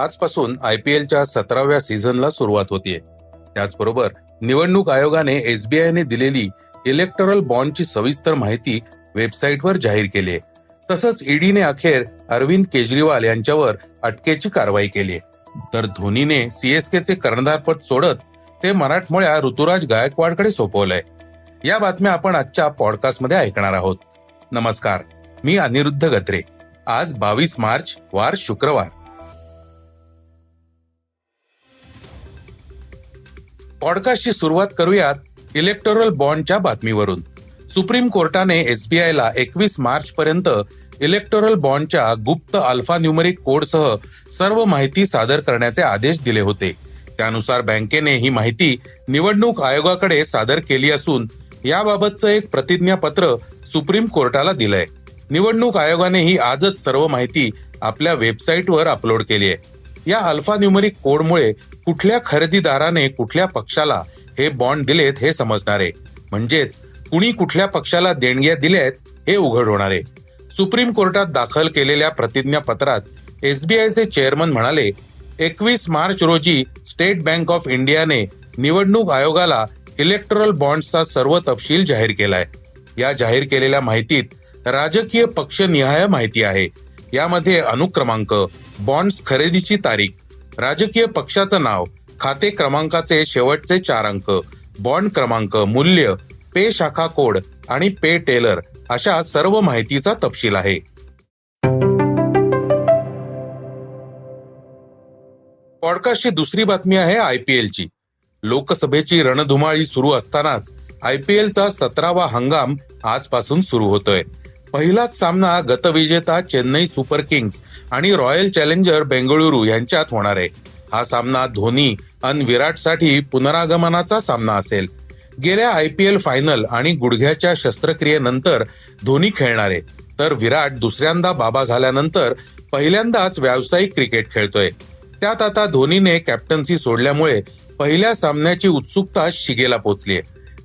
आजपासून I P एलच्या सतराव्या सीझनला सुरुवात होतीये. त्याचबरोबर निवडणूक आयोगाने एसबीआयने दिलेली इलेक्टोरल बॉन्डची सविस्तर माहिती वेबसाईटवर जाहीर केली आहे तसंच ईडीने अखेर अरविंद केजरीवाल यांच्यावर अटकेची कारवाई केली आहे तर धोनीने सीएसकेचे कर्णधारपद सोडत ते मराठमोळ्या ऋतुराज गायकवाडकडे सोपवलंय. या बातम्या आपण आजच्या पॉडकास्टमध्ये ऐकणार आहोत. नमस्कार मी अनिरुद्ध गत्रे. आज बावीस मार्च वार शुक्रवार. पॉडकास्टची सुरुवात करूयात इलेक्टोरल बॉन्डच्या बातमीवरून. सुप्रीम कोर्टाने एसबीआयला एकवीस मार्च पर्यंत इलेक्टोरल बॉन्डच्या गुप्त अल्फा न्यूमरिक कोडसह सर्व माहिती सादर करण्याचे आदेश दिले होते. त्यानुसार बँकेने ही माहिती निवडणूक आयोगाकडे सादर केली असून याबाबतचं एक प्रतिज्ञापत्र सुप्रीम कोर्टाला दिलंय. निवडणूक आयोगाने ही आजच सर्व माहिती आपल्या वेबसाईटवर अपलोड केली आहे. या अल्फा न्यूमरिक कोडमुळे कुठल्या खरेदीदाराने कुठल्या पक्षाला हे बॉन्ड दिलेत हे समजणार. आहे म्हणजेच कुणी कुठल्या पक्षाला देणग्या दिल्यात हे उघड होणार. आहे सुप्रीम कोर्टात दाखल केलेल्या प्रतिज्ञापत्रात एसबीआयचे चेअरमन म्हणाले एकवीस मार्च रोजी स्टेट बँक ऑफ इंडियाने निवडणूक आयोगाला इलेक्ट्रल बॉन्ड्सचा सर्व तपशील जाहीर केलाय. या जाहीर केलेल्या माहितीत राजकीय पक्षनिहाय माहिती आहे. यामध्ये अनुक्रमांक बॉन्ड्स खरेदीची तारीख राजकीय पक्षाचं नाव खाते क्रमांकाचे शेवटचे चार अंक बॉन्ड क्रमांक मूल्य पे शाखा कोड आणि पे टेलर अशा सर्व माहितीचा तपशील आहे. पॉडकास्टची दुसरी बातमी आहे आय पी एलची. लोकसभेची रणधुमाळी सुरू असतानाच आय पी एलचा सतरावा हंगाम आजपासून सुरू होतोय. पहिलाच सामना गतविजेता चेन्नई सुपर किंग्स आणि रॉयल चॅलेंजर बेंगळुरू यांच्यात होणार आहे. हा सामना धोनी आणि विराटसाठी पुनरागमनाचा सामना असेल. गेल्या आय पी एल फायनल आणि गुडघ्याच्या शस्त्रक्रियेनंतर धोनी खेळणार आहे. तर विराट दुसऱ्यांदा बाबा झाल्यानंतर पहिल्यांदाच व्यावसायिक क्रिकेट खेळतोय. त्यात आता धोनीने कॅप्टन्सी सोडल्यामुळे पहिल्या सामन्याची उत्सुकता शिगेला पोचलीय.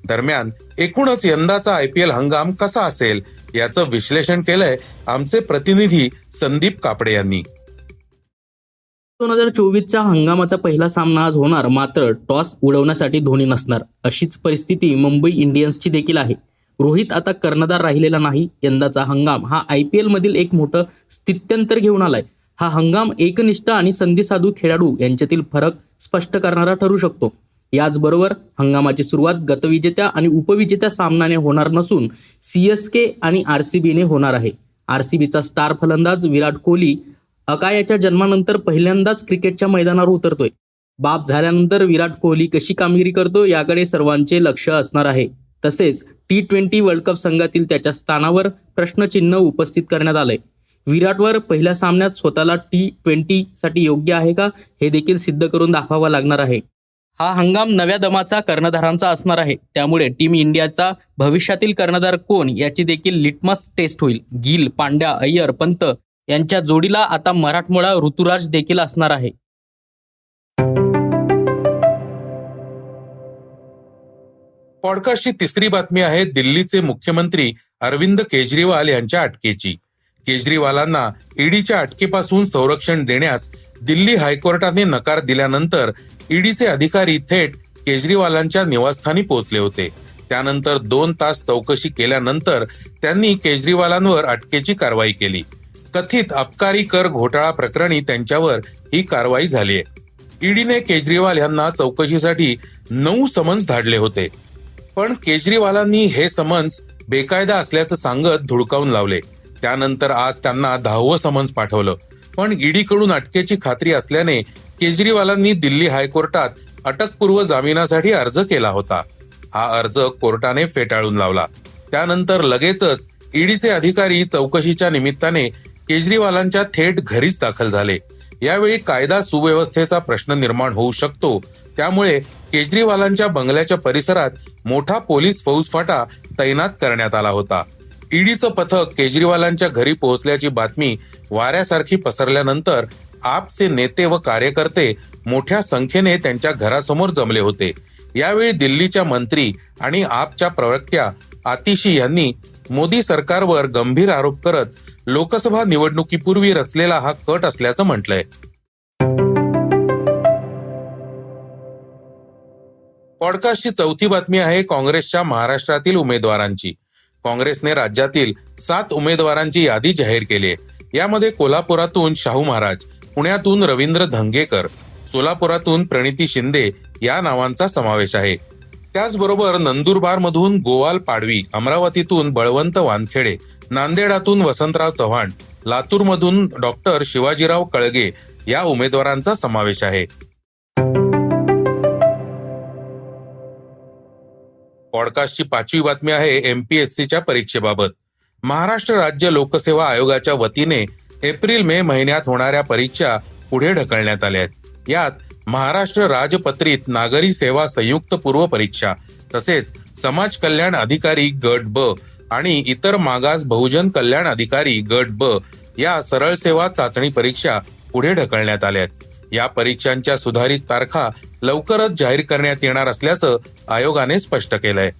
दरम्यान एकूणच यंदाचा आय पी एल हंगाम कसा असेल? याचं विश्लेषण केलंय आमचे प्रतिनिधी संदीप कापडे यांनी. दोन हजार चोवीसच्या हंगामाचा पहिला सामना आज होणार मात्र टॉस उडवण्यासाठी धोनी नसणार अशीच परिस्थिती मुंबई इंडियन्सची देखील आहे. रोहित आता कर्णधार राहिलेला नाही यंदाचा हंगाम हा आय पी एलमधील एक मोठं स्थित्यंतर घेऊन आलाय. हा हंगाम एकनिष्ठ आणि संधी साधू खेळाडू यांच्यातील फरक स्पष्ट करणारा ठरू शकतो. याचबरोबर हंगामाची सुरुवात गतविजेत्या आणि उपविजेत्या सामन्याने होणार नसून सी एस के आणि आर सी बीने होणार आहे. आर सी बीचा स्टार फलंदाज विराट कोहली अकायाच्या जन्मानंतर पहिल्यांदाच क्रिकेटच्या मैदानावर उतरतोय. बाप झाल्यानंतर विराट कोहली कशी कामगिरी करतो याकडे सर्वांचे लक्ष असणार आहे. तसेच टी ट्वेंटी वर्ल्ड कप संघातील त्याच्या स्थानावर प्रश्नचिन्ह उपस्थित करण्यात आलंय. विराटवर पहिल्या सामन्यात स्वतःला टी ट्वेंटी साठी योग्य आहे का हे देखील सिद्ध करून दाखवावं लागणार आहे. हा हंगाम नव्या दमाचा कर्णधारांचा असणार आहे. त्यामुळे टीम इंडियाचा भविष्यातील कर्णधार कोण याची देखील लिटमस टेस्ट होईल. गिल पांड्या अय्यर पंत यांच्या जोडीला आता मराठमोळा ऋतुराज देखील असणार आहे. पॉडकास्टची तिसरी बातमी आहे दिल्लीचे मुख्यमंत्री अरविंद केजरीवाल यांच्या अटकेची. केजरीवालांना ईडीच्या अटकेपासून संरक्षण देण्यास दिल्ली हायकोर्टाने नकार दिल्यानंतर ईडीचे अधिकारी थेट केजरीवालांच्या निवासस्थानी पोहोचले होते. त्यानंतर दोन तास चौकशी केल्यानंतर त्यांनी केजरीवालांवर अटकेची कारवाई केली. कथित अबकारी कर घोटाळा प्रकरणी त्यांच्यावर ही कारवाई झाली आहे ईडीने केजरीवाल यांना चौकशीसाठी नऊ समन्स धाडले होते. पण केजरीवालांनी हे समन्स बेकायदा असल्याचं सांगत धुडकावून लावले. त्यानंतर आज त्यांना दहावं समन्स पाठवलं. पण ईडीकडून अटकेची खात्री असल्याने केजरीवालांनी दिल्ली हायकोर्टात अटकपूर्व जामिनासाठी अर्ज केला होता. हा अर्ज कोर्टाने फेटाळून लावला. त्यानंतर लगेचच ईडीचे अधिकारी चौकशीच्या निमित्ताने केजरीवालांच्या थेट घरीच दाखल झाले. यावेळी कायदा सुव्यवस्थेचा प्रश्न निर्माण होऊ शकतो. त्यामुळे केजरीवालांच्या बंगल्याच्या परिसरात मोठा पोलीस फौजफाटा तैनात करण्यात आला होता. ईडीचं पथक केजरीवालांच्या घरी पोहोचल्याची बातमी वाऱ्यासारखी पसरल्यानंतर आपचे नेते व कार्यकर्ते मोठ्या संख्येने त्यांच्या घरासमोर जमले होते. यावेळी दिल्लीच्या मंत्री आणि आपच्या प्रवक्त्या आतिशी यांनी मोदी सरकारवर गंभीर आरोप करत लोकसभा निवडणुकीपूर्वी रचलेला हा कट असल्याचं म्हटलंय. पॉडकास्टची चौथी बातमी आहे काँग्रेसच्या महाराष्ट्रातील उमेदवारांची. काँग्रेसने राज्यातील सात उमेदवारांची यादी जाहीर केली आहे. यामध्ये कोल्हापुरातून शाहू महाराज पुण्यातून रवींद्र धंगेकर सोलापुरातून प्रणिती शिंदे या नावांचा समावेश आहे. त्याचबरोबर नंदुरबारमधून गोवाल पाडवी अमरावतीतून बळवंत वानखेडे नांदेडातून वसंतराव चव्हाण लातूरमधून डॉक्टर शिवाजीराव कळगे या उमेदवारांचा समावेश आहे. पॉडकास्टची पाचवी बातमी आहे एमपीएससीच्या परीक्षेबाबत. महाराष्ट्र राज्य लोकसेवा आयोगाच्या वतीने एप्रिल मे महिन्यात होणाऱ्या परीक्षा पुढे ढकलण्यात आल्या आहेत. यात महाराष्ट्र राजपत्रित नागरी सेवा संयुक्त पूर्व परीक्षा तसेच समाज कल्याण अधिकारी गट ब आणि इतर मागास बहुजन कल्याण अधिकारी गट ब या सरळ सेवा चाचणी परीक्षा पुढे ढकलण्यात आल्या आहेत. या परीक्षांच्या सुधारित तारखा लवकरच जाहीर करण्यात येणार असल्याचं आयोगाने स्पष्ट केलंय.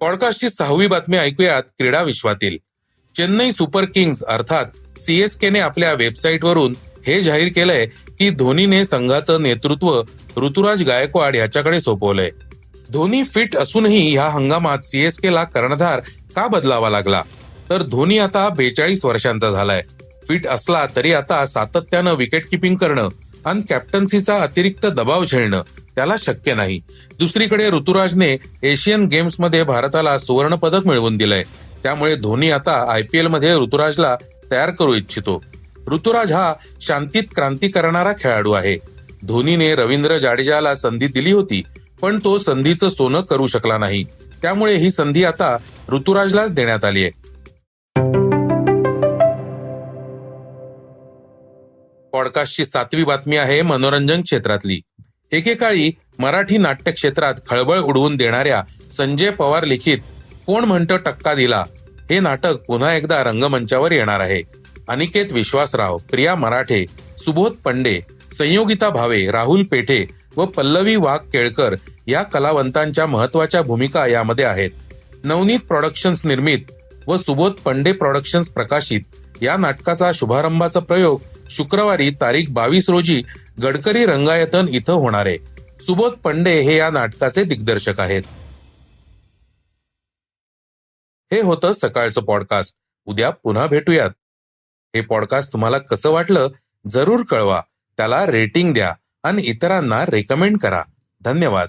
पॉडकास्टची सहावी बातमी ऐकूयात क्रीडा विश्वातील. चेन्नई सुपर किंग्ज अर्थात सीएसके ने आपल्या वेबसाईटवरून हे जाहीर केलंय की धोनीने संघाचं नेतृत्व ऋतुराज गायकवाड याच्याकडे सोपवलंय. धोनी फिट असूनही ह्या हंगामात सीएसके ला कर्णधार का बदलावा लागला? तर धोनी आता बेचाळीस वर्षांचा झालाय. फिट असला तरी आता सातत्यानं विकेट किपिंग करणं आणि कॅप्टन्सीचा अतिरिक्त दबाव झेलणं त्याला शक्य नाही. दुसरीकडे ऋतुराजने एशियन गेम्समध्ये भारताला सुवर्ण पदक मिळवून दिलंय. त्यामुळे धोनी आता आयपीएलमध्ये ऋतुराजला तयार करू इच्छितो. ऋतुराज हा शांतीत क्रांती करणारा खेळाडू आहे. धोनीने रवींद्र जाडेजाला संधी दिली होती पण तो संधीचं सोनं करू शकला नाही. त्यामुळे ही संधी आता ऋतुराजलाच देण्यात आली आहे. पॉडकास्टची सातवी बातमी आहे मनोरंजन क्षेत्रातली. एकेकाळी मराठी नाट्य क्षेत्रात खळबळ उडवून देणाऱ्या संजय पवार लिखित कोण म्हणतं टक्का दिला? हे नाटक पुन्हा एकदा रंगमंचावर येणार आहे. अनिकेत विश्वासराव प्रिया मराठे सुबोध पंडे संयोगिता भावे राहुल पेठे व पल्लवी वाघ केळकर या कलावंतांच्या महत्त्वाच्या भूमिका यामध्ये आहेत. नवनीत प्रॉडक्शन्स निर्मित व सुबोध पंडे प्रॉडक्शन्स प्रकाशित या नाटकाचा शुभारंभाचा प्रयोग शुक्रवारी तारीख बावीस रोजी गडकरी रंगायतन इथं होणार आहे. सुबोध पंडे हे या नाटकाचे दिग्दर्शक आहेत. हे होतं सकाळचं पॉडकास्ट उद्या पुन्हा भेटूयात. हे पॉडकास्ट तुम्हाला कसं वाटलं जरूर कळवा. त्याला रेटिंग द्या आणि इतरांना रेकमेंड करा. धन्यवाद.